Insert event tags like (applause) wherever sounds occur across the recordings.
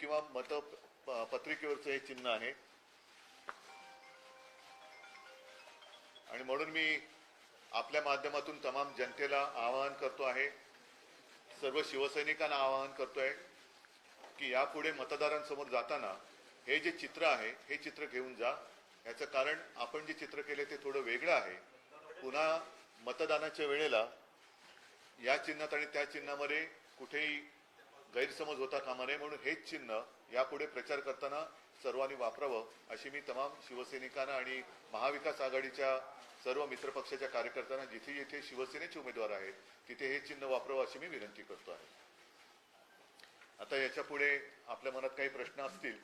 किंवा मत पत्रिकेवरचं हे चिन्ह आहे. आणि म्हणून मी आपल्या माध्यमातून तमाम जनतेला आवाहन करतो आहे सर्व शिवसैनिकांना आवाहन करतोय की यापुढे मतदारांसमोर जाताना हे जे चित्र आहे हे चित्र घेऊन जा. याचं कारण आपण जे चित्र केले ते थोडं वेगळं आहे. पुन्हा मतदानाच्या वेळेला या चिन्हात आणि त्या चिन्हामध्ये कुठेही गैरसमज होता कामा नये म्हणून हेच चिन्ह यापुढे प्रचार करताना सर्वांनी वापरावं अशी मी तमाम शिवसैनिकांना आणि महाविकास आघाडीच्या सर्व मित्रपक्षाच्या कार्यकर्त्यांना जिथे जिथे शिवसेनेचे उमेदवार आहेत तिथे हे चिन्ह वापरावं अशी मी विनंती करतो आहे. आता याच्यापुढे आपल्या मनात काही प्रश्न असतील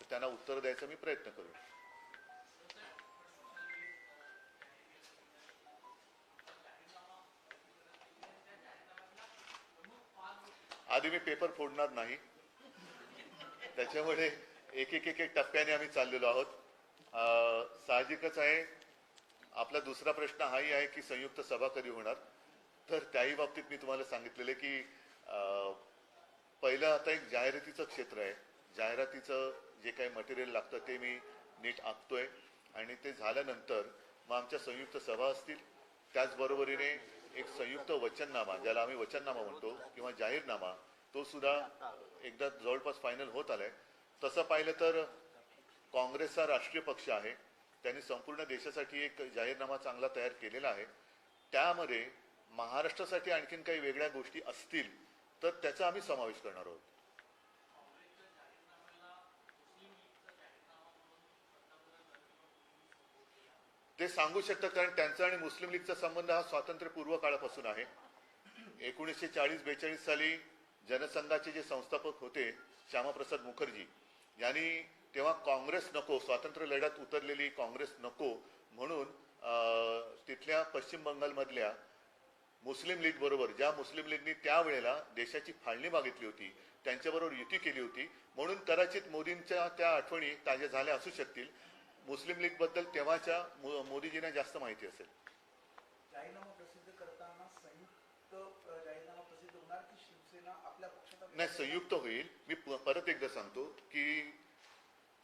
तर त्यांना उत्तर द्यायचा मी प्रयत्न करू आधी मी पेपर फोडणार नाही. त्याच्यामुळे एक एक एक एक टप्प्याने आम्ही चाललेलो आहोत. साहजिकच आहे आपला दुसरा प्रश्न हाही आहे की संयुक्त सभा कधी होणार? तर त्याही बाबतीत मी तुम्हाला सांगितलेलं आहे की पहिलं आता एक जाहिरातीचं क्षेत्र आहे. जाहिरातीचं जे काही मटेरियल लागतं ते मी नीट आखतोय. आणि ते झाल्यानंतर मग आमच्या संयुक्त सभा असतील. त्याचबरोबरीने एक संयुक्त वचननामा ज्याला आम्ही वचननामा म्हणतो किंवा जाहीरनामा तो सुद्धा एकदा जवळपास फायनल होत आलाय. तसं पाहिलं तर काँग्रेसचा राष्ट्रीय पक्ष आहे. त्यांनी संपूर्ण देशासाठी एक जाहीरनामा चांगला तयार केलेला आहे. त्यामध्ये महाराष्ट्रासाठी आणखीन काही वेगळ्या गोष्टी असतील तर त्याचा आम्ही समावेश करणार आहोत. ते सांगू शकतात कारण त्यांचा आणि मुस्लिम लीगचा संबंध हा स्वातंत्र्यपूर्व काळापासून आहे. एकोणीसशे चाळीस बेचाळीस साली जनसंघाचे जे संस्थापक होते श्यामाप्रसाद मुखर्जी यांनी तेव्हा काँग्रेस नको स्वातंत्र्य लढ्यात उतरलेली काँग्रेस नको म्हणून तिथल्या पश्चिम बंगालमधल्या मुस्लिम लीग बरोबर ज्या मुस्लिम लीगनी त्यावेळेला देशाची फाळणी मागितली होती त्यांच्याबरोबर युती केली होती म्हणून कदाचित मोदींच्या त्या आठवणी ताज्या झाल्या असू शकतील. मुस्लिम लीगबद्दल तेव्हाच्या मोदीजींना जास्त माहिती असेल जाहीरनामा प्रसिद्ध करताना संयुक्त अ, जाहीरनामा प्रसिद्ध होणार की शिवसेना आपल्या पक्षाचा नाही संयुक्त होईल. मी प- परत एकदा सांगतो की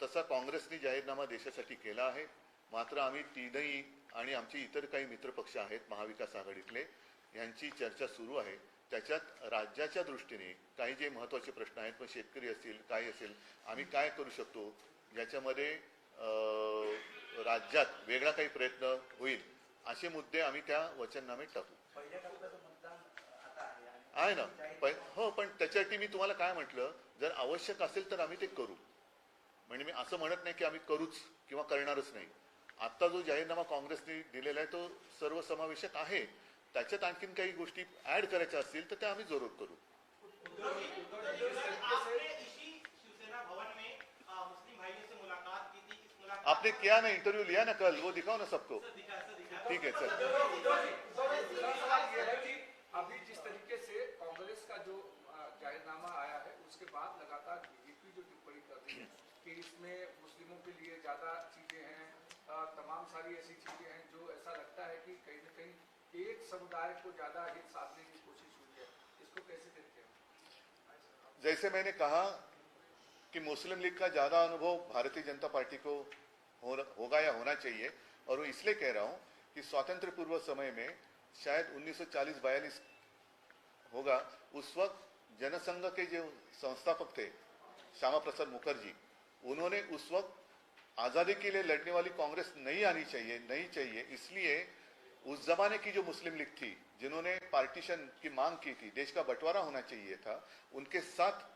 तसा काँग्रेसने जाहीरनामा देशासाठी केला आहे. मात्र आम्ही तीनही आणि आमचे इतर काही मित्रपक्ष आहेत महाविकास आघाडीतले यांची चर्चा सुरू आहे. त्याच्यात राज्याच्या दृष्टीने काही जे महत्त्वाचे प्रश्न आहेत पण शेतकरी असतील काही असेल आम्ही काय करू शकतो? याच्यामध्ये राज्यात वेगळा काही प्रयत्न होईल असे मुद्दे आम्ही त्या वचननामेत टाकू पहिल्या टप्प्याचं मतदान अ, आता आहे ना. पण हो पण त्याच्यासाठी मी तुम्हाला काय म्हटलं? जर आवश्यक असेल तर आम्ही ते करू. म्हणजे मी असं म्हणत नाही की आम्ही करूच किंवा करणारच नाही. आत्ता जो जाहीरनामा काँग्रेसने दिलेला आहे तो सर्वसमावेशक आहे. त्याच्यात आणखीन काही गोष्टी ऍड करायच्या असतील तर त्या आम्ही जरूर करू. आपने किया ना इंटरव्यू लिया ना कल? वो दिखाओ ना सबको. ठीक है सर अभी जिस तरीके से कांग्रेस का जो जाहिरनामा आया है, उसके बाद लगातार बीजेपी जो टिप्पणी कर रही है कि इसमें मुस्लिमों के लिए ज़्यादा चीज़ें हैं तमाम सारी ऐसी चीज़ें हैं जो ऐसा लगता है कि कहीं ना कहीं एक समुदाय को ज़्यादा हित साधने की कोशिश हुई है। इसको कैसे देखते हैं? जैसे मैंने कहा कि मुस्लिम लीग का ज़्यादा अनुभव भारतीय जनता पार्टी को होगा या होना चाहिए, और वो इसलिए कह रहा हूँ कि स्वातंत्र पूर्व समय में शायद 1940-42 होगा, उस वक्त जनसंघ के जो संस्थापक थे श्यामा प्रसाद मुखर्जी, उन्होंने उस वक्त आज़ादी के लिए लड़ने वाली कांग्रेस नहीं आनी चाहिए, नहीं चाहिए, इसलिए उस जमाने की जो मुस्लिम लीग थी, जिन्होंने पार्टीशन की मांग की थी, देश का बंटवारा होना चाहिए था, उनके साथ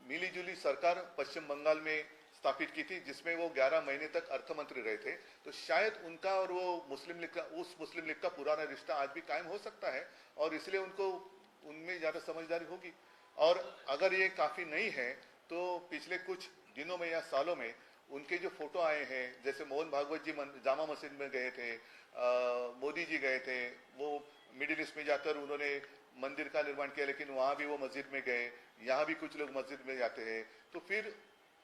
मिली जुली सरकार पश्चिम बंगाल में स्थापित की थी, जिसमें वो 11 महीने तक अर्थमंत्री रहे थे। तो शायद उनका और वो मुस्लिम लीग का, उस मुस्लिम लीग का पुराना रिश्ता आज भी कायम हो सकता है, और इसलिए उनको उनमें ज़्यादा समझदारी होगी। और अगर ये काफ़ी नहीं है तो पिछले कुछ दिनों में या सालों में उनके जो फ़ोटो आए हैं, जैसे मोहन भागवत जी जामा मस्जिद में गए थे मोदी जी गए थे, वो मिडिल ईस्ट में जाकर उन्होंने मंदिर का निर्माण किया, लेकिन वहाँ भी वो मस्जिद में गए, यहाँ भी कुछ लोग मस्जिद में जाते हैं। तो फिर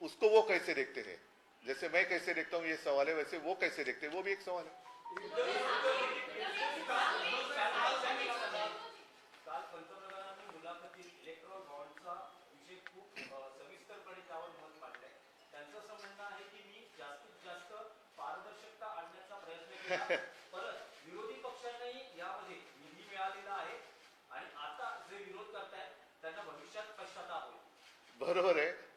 उसको वो कैसे देखते थे जैसे मैं कैसे देखता हूँ ये सवाल है वैसे वो कैसे देखते वो भी एक सवाल है। विरोधी पक्षांनाही यामध्ये निधी मिळालेला आहे आणि आता जे विरोध करतायत त्यांना भविष्यात पश्चाताप होईल बरोबर आहे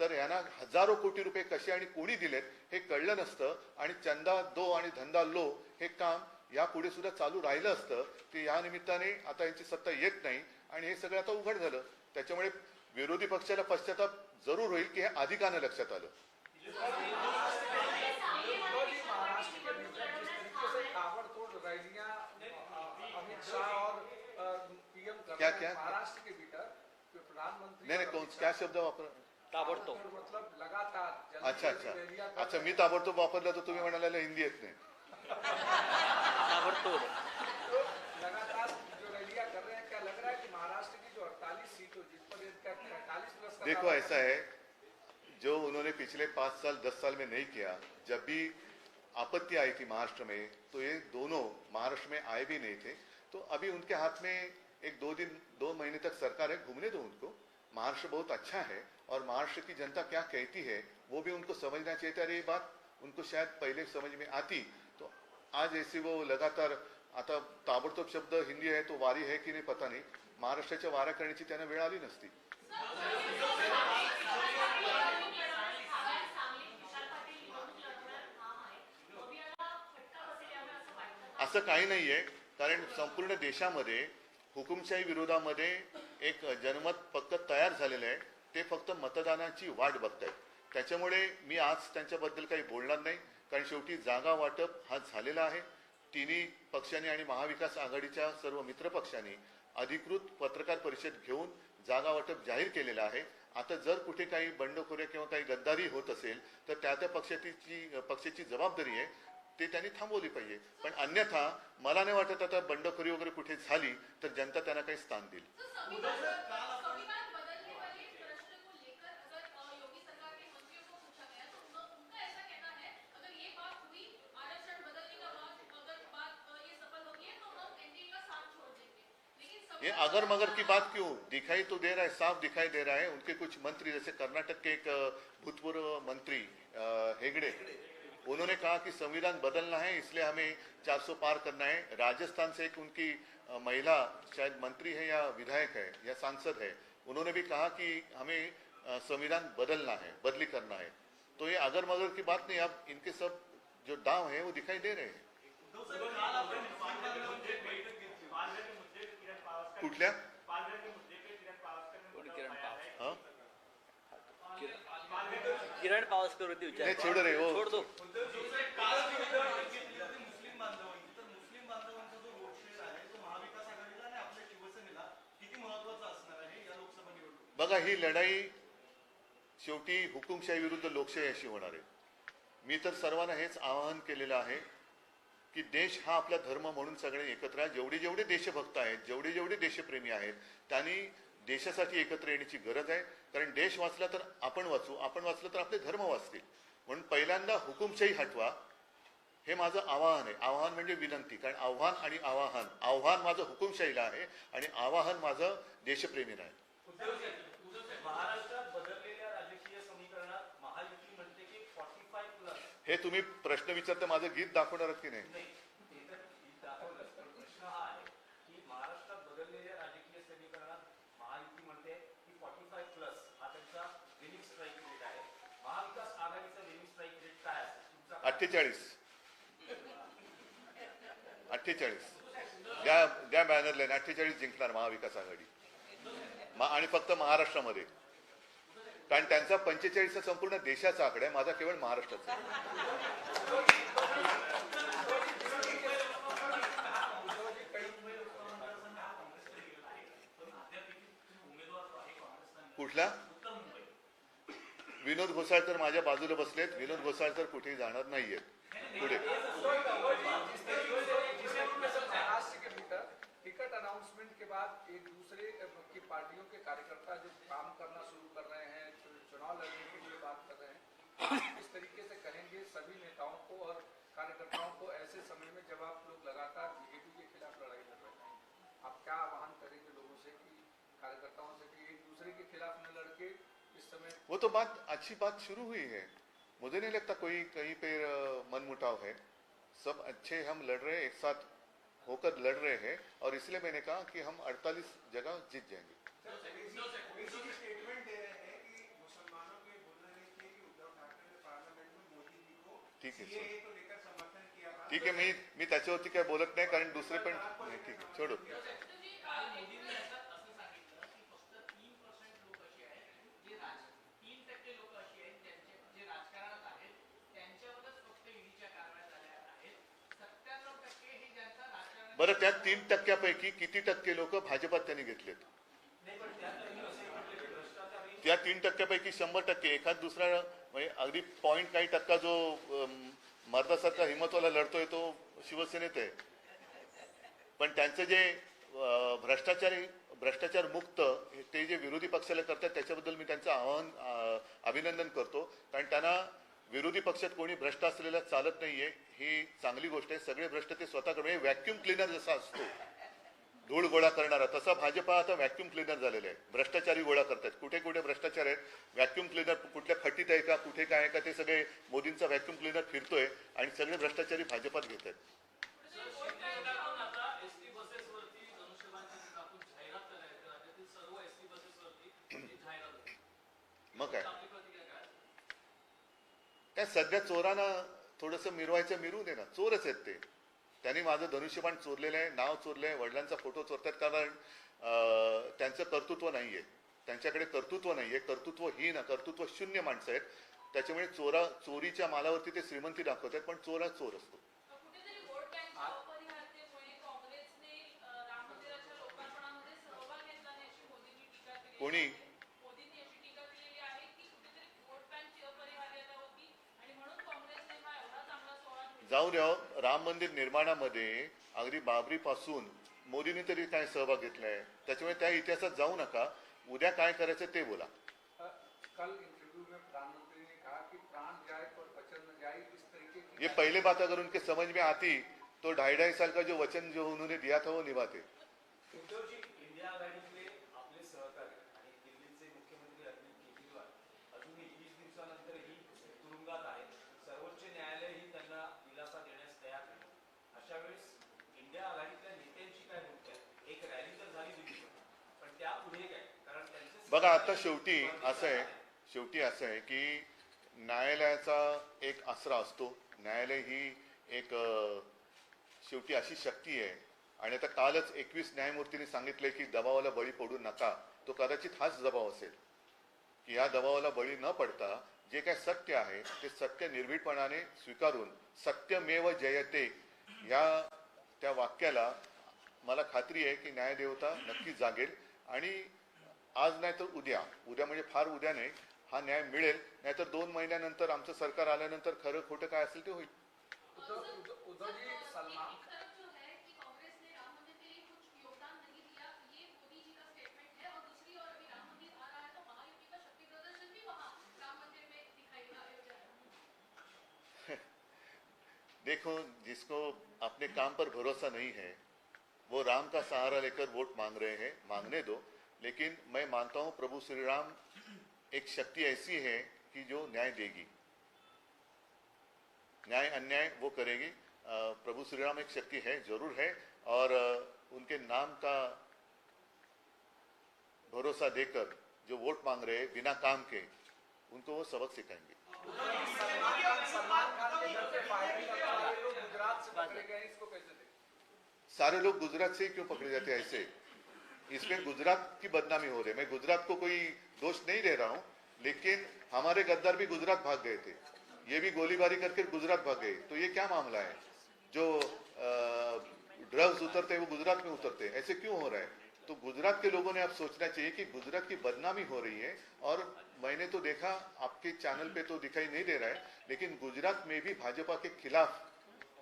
तर यांना हजारो कोटी रुपये कसे आणि कोणी दिलेत हे कळलं नसतं. आणि चंदा दो आणि धंदा लो हे काम यापुढे सुद्धा चालू राहिलं असतं. ते या निमित्ताने आता यांची सत्ता येत नाही. आणि हे सगळं आता उघड झालं. त्याच्यामुळे विरोधी पक्षाला पश्चाताप जरूर होईल की हे अधिकानं लक्षात आलं. क्या- क्या? नाही नाही अमित क्या शब्द वापर मतलब लगातार अच्छा अच्छा. अच्छा मी ताबडतोब वापरला तर तुम्ही म्हणाला हिंदी येत नाही. ताबडतोब. हैं। तो लगातार जो रैलियाँ कर रहे हैं क्या लग रहा है कि महाराष्ट्र की जो 48 सीट हो जिस पर इनका 43 प्लस का देखो ऐसा है जो उन्होंने पिछले पाँच साल दस साल में नहीं किया जब भी आपत्ति आई थी महाराष्ट्र में तो ये दोनों महाराष्ट्र में आए भी नहीं थे। तो अभी उनके हाथ में एक दो दिन दो महीने तक सरकार है घूमने दो उनको। महाराष्ट्र बहुत अच्छा है और महाराष्ट्र की जनता क्या कहती है वो भी उनको समझना चाहिए। अरे ये बात उनको शायद पहले समझ में आती। तो आज ऐसे वो लगातार आता ताबडतोब शब्द हिंदी आहे तो वारी है की नाही पता नाही। महाराष्ट्राच्या वाऱ्या करण्याची त्यांना वेळ आली नसती। असं काही नाहीये कारण संपूर्ण देशामध्ये हुकुमशाही विरोधामध्ये एक जनमत फक्त तयार झालेलं आहे. ते फक्त मतदानाची वाट बघतायत. त्याच्यामुळे मी आज त्यांच्याबद्दल काही बोलणार नाही. कारण शेवटी जागा वाटप हा झालेला आहे. तिन्ही पक्षांनी आणि महाविकास आघाडीच्या सर्व मित्र पक्षांनी अधिकृत पत्रकार परिषद घेऊन जागा वाटप जाहीर केलेलं आहे. आता जर कुठे काही बंडखोऱ्या किंवा काही गद्दारी होत असेल तर त्या त्या पक्षाची पक्षाची जबाबदारी आहे. ते त्यांनी थांबवली पाहिजे. पण अन्यथा मला नाही वाटत आता बंडखोरी वगैरे कुठे झाली तर जनता त्यांना काही स्थान देईल. है ये अगर मगर की बात क्यों? दिखाई तो दे रहा है साफ दिखाई दे रहा है। उनके कुछ मंत्री जैसे कर्नाटक के एक भूतपूर्व मंत्री हेगड़े। उन्होंने कहा कि संविधान बदलना है इसलिए हमें 400 पार करना है। राजस्थान से एक उनकी महिला शायद मंत्री है या विधायक है या सांसद है उन्होंने भी कहा कि हमें संविधान बदलना है बदली करना है। तो ये अगर मगर की बात नहीं अब इनके सब जो दाव है वो दिखाई दे रहे हैं। किरण पावसकर. कुठल्या किरण है होती छोड़ रहे हो मुस्लिम बांधवांची तर मुस्लिम बांधवांचा जो वोट शेअर आहे तो महाविकास आघाडीला आणि आपल्या शिवसेनेला किती महत्त्वाचा असणार आहे या लोकसभा निवडणुकीत बघा ही लढाई शेवटी हुकुमशाही विरुद्ध लोकशाही अशी होणार आहे. मी तर सर्वांना हेच आवाहन केलेलं आहे की देश हा आपला धर्म म्हणून सगळे एकत्र आहे. जेवढे जेवढे देशभक्त आहेत जेवढे जेवढे देशप्रेमी आहेत त्यांनी देशासाठी एकत्र येण्याची गरज आहे. कारण देश वाचला तर आपण वाचू आपण वाचलं तर आपले धर्म वाचतील. म्हणून पहिल्यांदा हुकुमशाही हटवा. हे माझं आवाहन आहे. आव्हान म्हणजे विनंती. कारण आव्हान आणि आवाहन. आव्हान माझं हुकुमशाहीला आहे आणि आवाहन माझं देशप्रेमीला आहे. हे तुम्ही प्रश्न विचारता माझं गीत दाखवणार की नाही? अठ्ठेचाळीस. अठ्ठेचाळीस. द्या द्या बॅनरला अठ्ठेचाळीस जिंकणार महाविकास आघाडी. मा- आणि फक्त महाराष्ट्रामध्ये. कारण त्यांचा पंचेचाळीसचा संपूर्ण देशाचा आकडा आहे माझा केवळ महाराष्ट्राचा कुठला? विनोद घोसाळ तर माझ्या बाजूला बसलेत. विनोद घोसाळ तर कुठेही जाणार नाहीयेत. पुढे. कार्यकर्ता जो काम करना शुरू कर रहे हैं चुनाव लड़ने के लिए बात कर रहे हैं, इस तरीके से कहेंगे सभी नेताओं को और कार्यकर्ताओं को ऐसे समय में जब आप लोग लगातार बीजेपी के खिलाफ लड़ाई लड़ रहे हैं, आप क्या आह्वान करेंगे लोगों से कि, कार्यकर्ताओं से कि एक दूसरे के खिलाफ न लड़के इस समय? वो तो बात, अच्छी बात शुरू हुई है। मुझे नहीं लगता कोई कहीं पे मनमुटाव है। सब अच्छे हम लड़ रहे हैं, एक साथ होकर लड़ रहे हैं और इसलिए मैंने कहा कि हम 48 जगह जीत जाएँगे। ठीक है, सीएए को लेकर समर्थन किया था। ठीक आहे मी मी त्याच्यावरती काय बोलत नाही कारण दुसरे पण ठीक आहे हे राजकारण बरं त्या तीन टक्क्यापैकी किती टक्के लोक भाजपात त्यांनी घेतलेत? त्या तीन टक्क्यापैकी शंभर टक्के एखाद दुसरा म्हणजे अगदी पॉईंट काही टक्का जो मर्दासारखा हिमतवाला लढतोय तो शिवसेनेत आहे. पण त्यांचे जे भ्रष्टाचारी भ्रष्टाचार मुक्त ते जे विरोधी पक्षाला करतात त्याच्याबद्दल मी त्यांचं आवाहन अभिनंदन करतो. कारण त्यांना विरोधी पक्षात कोणी भ्रष्ट असलेला चालत नाहीये ही चांगली गोष्ट आहे. सगळे भ्रष्ट ते स्वतःकडे म्हणजे व्हॅक्युम क्लिनर जसा असतो. धूळ गोळा करणारा तसा भाजपा आता व्हॅक्युम क्लिनर झालेला आहे भ्रष्टाचारी गोळा करतात कुठे कुठे भ्रष्टाचार आहेत? व्हॅक्युम क्लिनर कुठल्या खटीत आहे का? कुठे काय आहे का? ते सगळे मोदींचा व्हॅक्युम क्लिनर फिरतोय आणि सगळे भ्रष्टाचारी भाजपात घेत आहेत मग काय? काय काय सध्या चोरांना थोडंसं मिरवायचं मिरू दे ना. चोरच आहेत ते. त्यांनी माझं धनुष्यबाण चोरलेलं आहे नाव चोरलंय वडिलांचा फोटो चोरतात कारण अं, त्यांचं कर्तृत्व नाहीये. त्यांच्याकडे कर्तृत्व नाहीये. कर्तृत्वहीन कर्तृत्व शून्य माणसं आहेत. त्याच्यामुळे चोरा चोरीच्या मालावरती ते श्रीमंती दाखवतात पण चोरा चोर असतो. कुठेतरी वोट बँकच्या अपरिहार्यतेमुळे काँग्रेसने अ, राम मंदिराच्या लोकार्पणामध्ये सहभाग घेतला नाही अशी मोदींनी टीका केली कोणी? मोदींनी अशी टीका केलेली आहे की कुठेतरी वोट बँकची अपरिहार्यता होती आणि म्हणून काँग्रेसने हा एवढा चांगला सोहळा ठेवला. जाऊ द्या राम मंदिर निर्माणामध्ये अगदी बाबरी पासून मोदींनी तरी काय सहभाग घेतलाय? त्याच्यामुळे त्या इतिहासात जाऊ नका. उद्या काय करायचं ते बोला. अ, कल इंटरव्यू में प्रधानमंत्री ने कहा कि प्राण जाए पर वचन न जाए इस तरीके की ये पहले बात अगर उनके समझ में आती तो ढाई ढाई साल का जो वचन जो उन्होंने दिया था वो निभाते उद्धवजी इंडिया आघाडीतले आपले सहकारी आणि दिल्लीचे मुख्यमंत्री अरविंद केजरीवाल अजूनही वीस दिवसानंतरही तुरुंगात आहेत सर्वोच्च न्यायालयही त्यांना दिलासा देण्यास तयार नाही अशा वेळेस इंडिया आघाडीतल्या नेत्यांची काय भूमिका आहे एक रॅली तर झाली दिल्लीत पण त्यापुढे काय कारण त्यांचे बघा आता शेवटी असं आहे शेवटी असं आहे की न्यायालयाचा एक आसरा असतो. न्यायालय ही एक शेवटी अशी शक्ती आहे. आणि आता कालच एकवीस न्यायमूर्तींनी सांगितलंय की दबावाला बळी पडू नका. तो कदाचित हाच दबाव असेल. की या दबावाला बळी न पडता जे काय सत्य आहे ते सत्य निर्भीडपणाने स्वीकारून सत्यमेव जयते या त्या वाक्याला मला खात्री आहे की न्यायदेवता नक्की जागेल. आणि आज नाही तर उद्या. उद्या म्हणजे फार उद्या नाही. हा न्याय मिळेल. नाहीतर दोन महिन्यानंतर आमचं सरकार आल्यानंतर खरं खोटं काय असेल ते होईल. (laughs) देखो, जिसको अपने काम पर भरोसा नहीं है, वो राम का सहारा लेकर वोट मांग रहे हैं, मांगने दो। लेकिन मैं मानता हूँ प्रभु श्री राम एक शक्ति ऐसी है कि जो न्याय देगी। न्याय, अन्याय वो करेगी। प्रभु श्री राम एक शक्ति है, ज़रूर है, और उनके नाम का भरोसा देकर जो वोट मांग रहे हैं बिना काम के, उनको वो सबक सिखाएँगे। सारे लोग गुजरात से क्यों पकड़े जाते हैं ऐसे? इसमें गुजरात की बदनामी हो रही है। मैं गुजरात को कोई दोष नहीं दे रहा हूँ, लेकिन हमारे गद्दार भी गुजरात भाग गए थे। ये भी गोलीबारी करके गुजरात भाग गए। तो ये क्या मामला है? जो ड्रग्स उतरते हैं, वो गुजरात में उतरते हैं। ऐसे क्यों हो रहा है? तो गुजरात के लोगों ने आप सोचना चाहिए कि गुजरात की बदनामी हो रही है, और मैंने तो देखा, आपके चैनल पे तो दिखाई नहीं दे रहा है, लेकिन गुजरात में भी भाजपा के खिलाफ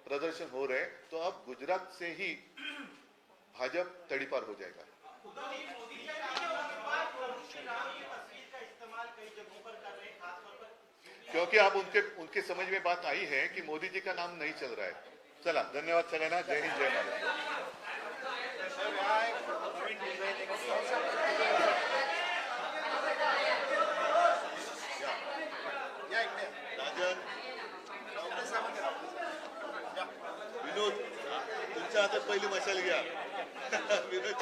प्रदर्शन हो रहे तो अब गुजरात से ही भाजपा तड़ीपार हो जाएगा। उद्धव जी मोदी जी का आने के बाद प्रभु श्री राम की तस्वीर का इस्तेमाल कई जगहों पर कर रहे हैं खासतौर पर क्योंकि अब उनके उनके समझ में बात आई है कि मोदी जी का नाम नहीं चल रहा है। चला धन्यवाद सगळ्यांना जय हिंद जय महाराज राजन विनोद तुमच्या हातात पहिली मशाल घ्या. (laughs) विनोदच्या